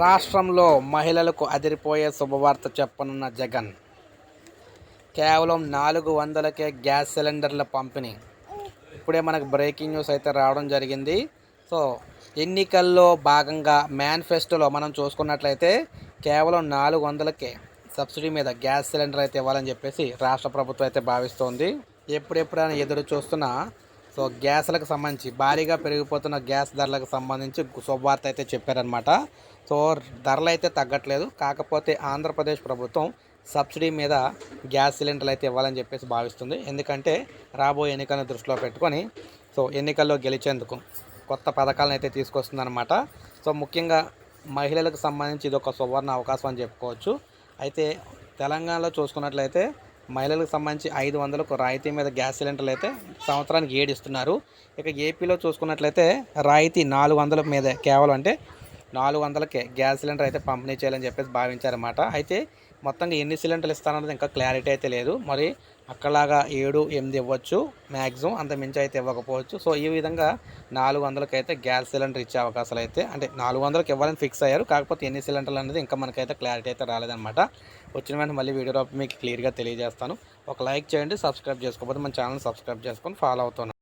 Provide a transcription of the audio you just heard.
రాష్ట్రంలో మహిళలకు అదిరిపోయే శుభవార్త చెప్పనున్న జగన్. కేవలం నాలుగు వందలకే గ్యాస్ సిలిండర్ల పంపిణీ. ఇప్పుడే మనకు బ్రేకింగ్ న్యూస్ అయితే రావడం జరిగింది. సో ఎన్నికల్లో భాగంగా మేనిఫెస్టోలో మనం చూసుకున్నట్లయితే కేవలం నాలుగు వందలకే సబ్సిడీ మీద గ్యాస్ సిలిండర్ అయితే ఇవ్వాలని చెప్పేసి రాష్ట్ర ప్రభుత్వం అయితే భావిస్తోంది. ఎప్పుడెప్పుడైనా ఎదురు చూస్తున్న సో గ్యాస్లకు సంబంధించి భారీగా పెరిగిపోతున్న గ్యాస్ ధరలకు సంబంధించి శుభవార్త అయితే చెప్పారనమాట సో ధరలు అయితే తగ్గట్లేదు. కాకపోతే ఆంధ్రప్రదేశ్ ప్రభుత్వం సబ్సిడీ మీద గ్యాస్ సిలిండర్లు అయితే ఇవ్వాలని చెప్పేసి భావిస్తుంది. ఎందుకంటే రాబోయే ఎన్నికలను దృష్టిలో పెట్టుకొని సో ఎన్నికల్లో గెలిచేందుకు కొత్త పథకాలను అయితే తీసుకొస్తుందన్నమాట. సో ముఖ్యంగా మహిళలకు సంబంధించి ఇది ఒక సువర్ణ అవకాశం అని చెప్పుకోవచ్చు. అయితే తెలంగాణలో చూసుకున్నట్లయితే మహిళలకు సంబంధించి ఐదు వందలకు రాయితీ మీద గ్యాస్ సిలిండర్లు అయితే సంవత్సరానికి ఏడు ఇస్తున్నారు. ఇక ఏపీలో చూసుకున్నట్లయితే రాయితీ నాలుగు వందల మీద కేవలం అంటే నాలుగు వందలకే గ్యాస్ సిలిండర్ అయితే పంపిణీ చేయాలని చెప్పేసి భావించారన్నమాట. అయితే మొత్తంగా ఎన్ని సిలిండర్లు ఇస్తానన్నది ఇంకా క్లారిటీ అయితే లేదు. మరి అక్కడలాగా ఏడు ఎనిమిది ఇవ్వచ్చు మ్యాక్సిమం అంత మించి అయితే ఇవ్వకపోవచ్చు. సో ఈ విధంగా నాలుగు వందలకి అయితే గ్యాస్ సిలిండర్ ఇచ్చే అవకాశాలు అయితే అంటే నాలుగు వందలకి ఇవ్వాలని ఫిక్స్ అయ్యారు. కాకపోతే ఎన్ని సిలిండర్లు అనేది ఇంకా మనకైతే క్లారిటీ అయితే రాలేదన్నమాట. వచ్చిన వెంటనే మళ్ళీ వీడియో మీకు క్లియర్గా తెలియజేస్తాను. ఒక లైక్ చేయండి సబ్స్క్రైబ్ చేసుకోకపోతే మన ఛానల్ సబ్స్క్రైబ్ చేసుకొని ఫాలో అవుతాను